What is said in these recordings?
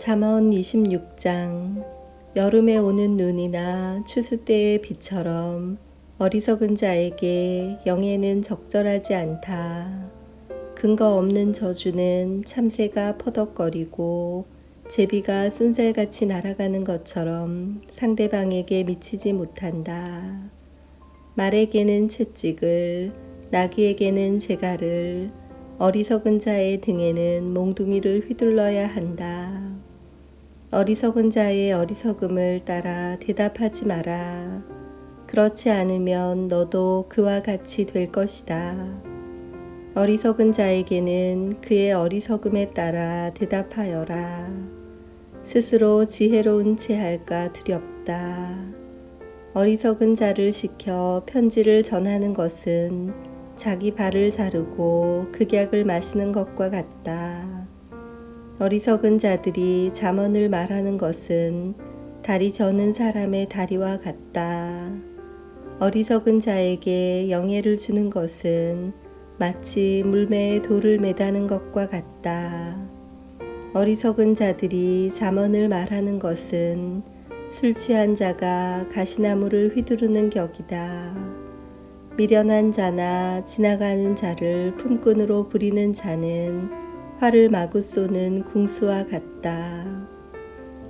잠언 26장 여름에 오는 눈이나 추수 때의 비처럼 어리석은 자에게 영예는 적절하지 않다. 근거 없는 저주는 참새가 퍼덕거리고 제비가 쏜살같이 날아가는 것처럼 상대방에게 미치지 못한다. 말에게는 채찍을, 나귀에게는 재갈을, 어리석은 자의 등에는 몽둥이를 휘둘러야 한다. 어리석은 자의 어리석음을 따라 대답하지 마라. 그렇지 않으면 너도 그와 같이 될 것이다. 어리석은 자에게는 그의 어리석음에 따라 대답하여라. 스스로 지혜로운 채 할까 두렵다. 어리석은 자를 시켜 편지를 전하는 것은 자기 발을 자르고 극약을 마시는 것과 같다. 어리석은 자들이 잠언을 말하는 것은 다리 저는 사람의 다리와 같다. 어리석은 자에게 영예를 주는 것은 마치 물매에 돌을 매다는 것과 같다. 어리석은 자들이 잠언을 말하는 것은 술 취한 자가 가시나무를 휘두르는 격이다. 미련한 자나 지나가는 자를 품꾼으로 부리는 자는 활을 마구 쏘는 궁수와 같다.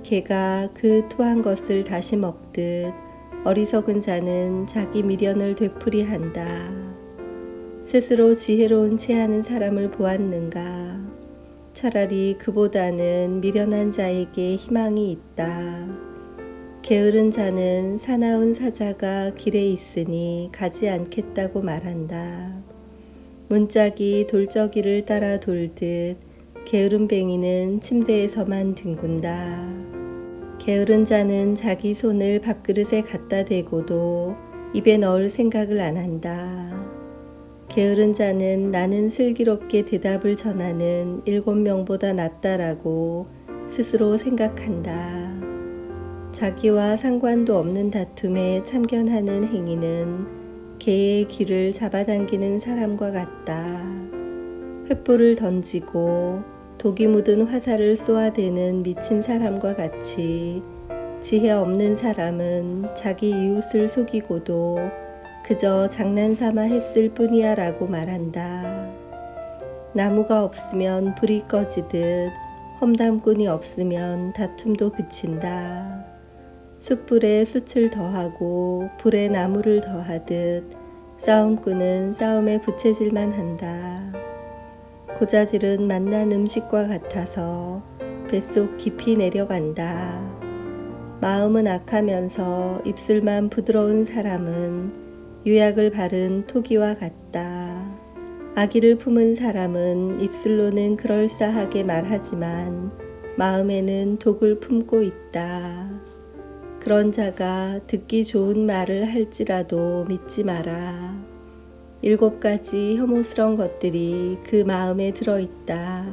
개가 그 토한 것을 다시 먹듯 어리석은 자는 자기 미련을 되풀이한다. 스스로 지혜로운 채 하는 사람을 보았는가? 차라리 그보다는 미련한 자에게 희망이 있다. 게으른 자는 사나운 사자가 길에 있으니 가지 않겠다고 말한다. 문짝이 돌적이를 따라 돌듯 게으른 뱅이는 침대에서만 뒹군다. 게으른 자는 자기 손을 밥그릇에 갖다 대고도 입에 넣을 생각을 안 한다. 게으른 자는 나는 슬기롭게 대답을 전하는 일곱 명보다 낫다라고 스스로 생각한다. 자기와 상관도 없는 다툼에 참견하는 행위는 개의 귀를 잡아당기는 사람과 같다. 횃불을 던지고 독이 묻은 화살을 쏘아대는 미친 사람과 같이 지혜 없는 사람은 자기 이웃을 속이고도 그저 장난삼아 했을 뿐이야 라고 말한다. 나무가 없으면 불이 꺼지듯 험담꾼이 없으면 다툼도 그친다. 숯불에 숯을 더하고 불에 나무를 더하듯 싸움꾼은 싸움에 부채질만 한다. 고자질은 맛난 음식과 같아서 뱃속 깊이 내려간다. 마음은 악하면서 입술만 부드러운 사람은 유약을 바른 토기와 같다. 아기를 품은 사람은 입술로는 그럴싸하게 말하지만 마음에는 독을 품고 있다. 그런 자가 듣기 좋은 말을 할지라도 믿지 마라. 일곱 가지 혐오스러운 것들이 그 마음에 들어 있다.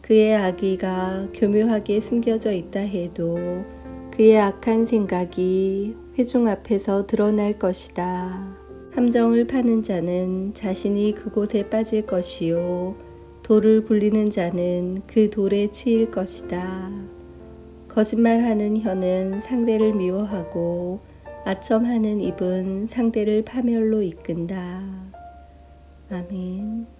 그의 악의가 교묘하게 숨겨져 있다 해도 그의 악한 생각이 회중 앞에서 드러날 것이다. 함정을 파는 자는 자신이 그곳에 빠질 것이요. 돌을 굴리는 자는 그 돌에 치일 것이다. 거짓말하는 혀는 상대를 미워하고 아첨하는 입은 상대를 파멸로 이끈다. 아멘.